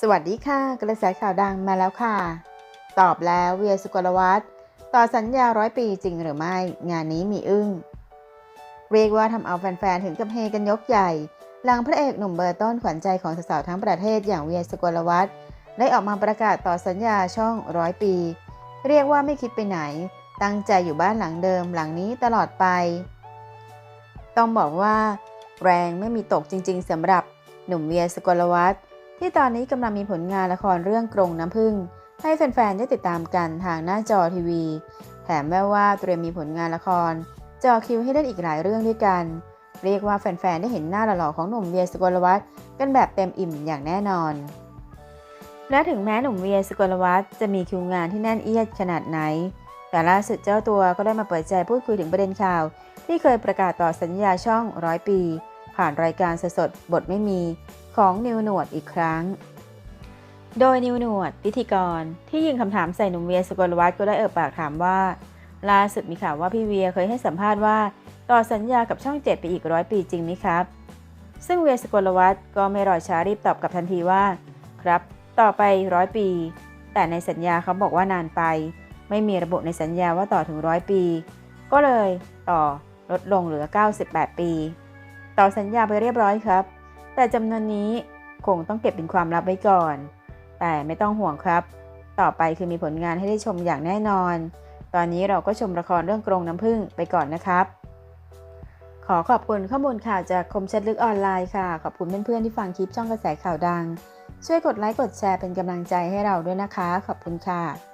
สวัสดีค่ะ กระแสข่าวดังมาแล้วค่ะ ตอบแล้วเวียสุกลวัฒน์ต่อสัญญาร้อยปีจริงหรือไม่ งานนี้มีอึ้ง เรียกว่าทำเอาแฟนๆ ถึงกับเฮกันยกใหญ่ หลังพระเอกหนุ่มเบอร์ต้นขวัญใจของสาวๆทั้งประเทศอย่างเวียสุกลวัฒน์ได้ออกมาประกาศต่อสัญญาช่องร้อยปี เรียกว่าไม่คิดไปไหน ตั้งใจอยู่บ้านหลังเดิมหลังนี้ตลอดไป ต้องบอกว่า แรงไม่มีตกจริง ๆสำหรับหนุ่มเวียสุกลวัฒน์ ที่ตอนนี้กำลังมีผลงานละครเรื่องกรงน้ำผึ้งให้แฟนๆ ได้ติดตามกันทางหน้าจอทีวี แถมแม้ว่าเตรียมมีผลงานละครจอคิวให้เล่นอีกหลายเรื่องด้วยกัน เรียกว่าแฟนๆ ได้เห็นหน้าหล่อๆของหนุ่มเวียสุกลวัฒน์กันแบบเต็มอิ่มอย่างแน่นอน และถึงแม้หนุ่มเวียสุกลวัฒน์จะมีคิวงานที่แน่นเอียดขนาดไหน แต่ล่าสุดเจ้าตัวก็ได้มาเปิดใจพูดคุยถึงประเด็นข่าว ที่เคยประกาศต่อสัญญาช่องร้อยปี ผ่านรายการสดๆบทไม่มี ของนิวหนวดอีกครั้ง โดยนิวหนวดพิธีกรที่ยิงคำถามใส่หนุ่มเวียสกลวัฒน์ก็ได้เอ่ยปากถามว่า ล่าสุดมีข่าวว่าพี่เวียเคยให้สัมภาษณ์ว่าต่อสัญญากับช่องเจ็ดไปอีกร้อยปีจริงไหมครับ ซึ่งเวียสกลวัฒน์ก็ไม่รอช้ารีบตอบกับทันทีว่า ครับ ต่อไปร้อยปี แต่ในสัญญาเขาบอกว่านานไป ไม่มีระบุในสัญญาว่าต่อถึงร้อยปี ก็เลยต่อลดลงเหลือ 98 ปี ต่อสัญญาไปเรียบร้อยครับ แต่จำนวนนี้คงต้องเก็บเป็นความลับไว้ก่อน แต่ไม่ต้องห่วงครับ ต่อไปคือมีผลงานให้ได้ชมอย่างแน่นอน ตอนนี้เราก็ชมละครเรื่องกรงน้ำผึ้งไปก่อนนะครับ ขอขอบคุณข้อมูลข่าวจากคมชัดลึกออนไลน์ค่ะ ขอบคุณเพื่อนๆที่ฟังคลิปช่องกระแสข่าวดัง ช่วยกดไลค์กดแชร์เป็นกำลังใจให้เราด้วยนะคะ ขอบคุณค่ะ